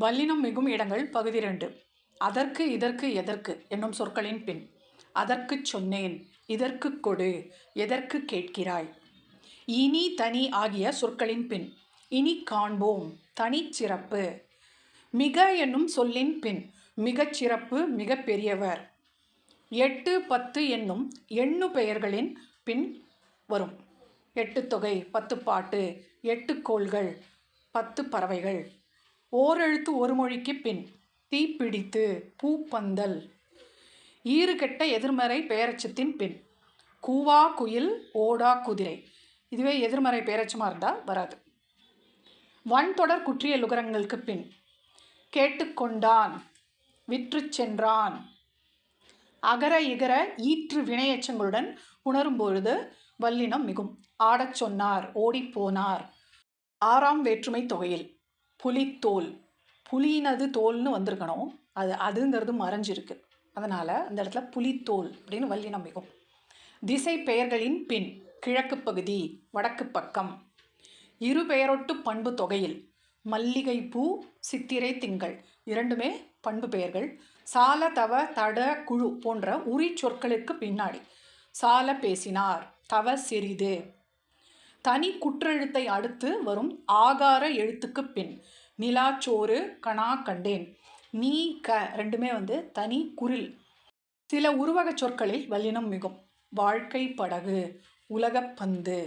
வல்லினம் மிகும் இடங்கள் பகுதி ரெண்டு. அதற்கு இதற்கு எதற்கு என்னும் சொற்களின் பின். அதற்குச் சொன்னேன் இதற்கு கொடு எதற்கு கேட்கிறாய்? இனி தனி ஆகிய சொற்களின் பின். இனி காண்போம் தனிச்சிறப்பு மிக என்னும் சொல்லின் பின். மிகச் சிறப்பு மிக பெரியவர். எட்டு பத்து என்னும் எண்ணு பெயர்களின் பின் வரும். எட்டு தொகை பத்து பாட்டு. எட்டு கோள்கள் பத்து பறவைகள். ஓரெழுத்து ஒரு மொழிக்கு பின் தீப்பிடித்து பூப்பந்தல். ஈறுகெட்ட எதிர்மறை பெயரச்சத்தின் பின் கூவா குயில் ஓடா குதிரை. இதுவே எதிர்மறை பெயரச்சமாக இருந்தால் வராது. வன்தொடர் குற்றிய லுகரங்களுக்கு பின் கேட்டுக்கொண்டான் விற்று சென்றான். அகர இகர ஈற்று வினையச்சங்களுடன் உணரும் பொழுது வல்லினம் மிகும். ஆடச் சொன்னார் ஓடிப்போனார் ஆறாம் வேற்றுமை தொகையில் புலித்தோல். புலியினது தோல்னு வந்திருக்கணும். அது அதுங்கிறது மறைஞ்சிருக்கு. அதனால் அந்த இடத்துல புலித்தோல் அப்படின்னு வள்ளி நம்பிக்கும். திசை பெயர்களின் பின் கிழக்கு பகுதி வடக்கு பக்கம். இரு பெயரொட்டு பண்பு தொகையில் மல்லிகை பூ சித்திரை திங்கள். இரண்டுமே பண்பு பெயர்கள். சால தவ தட குழு போன்ற உரி சொற்களுக்கு பின்னாடி சால பேசினார் தவ சிறிது. தனி குற்றெழுத்தை அடுத்து வரும் ஆகார எழுத்துக்கு பின் நிலாச்சோறு கணா கண்டேன். நீ க ரெண்டுமே வந்து தனி குரில். சில உருவகச் சொற்களில் வல்லினம் மிகும். வாழ்க்கை படகு உலகப்பந்து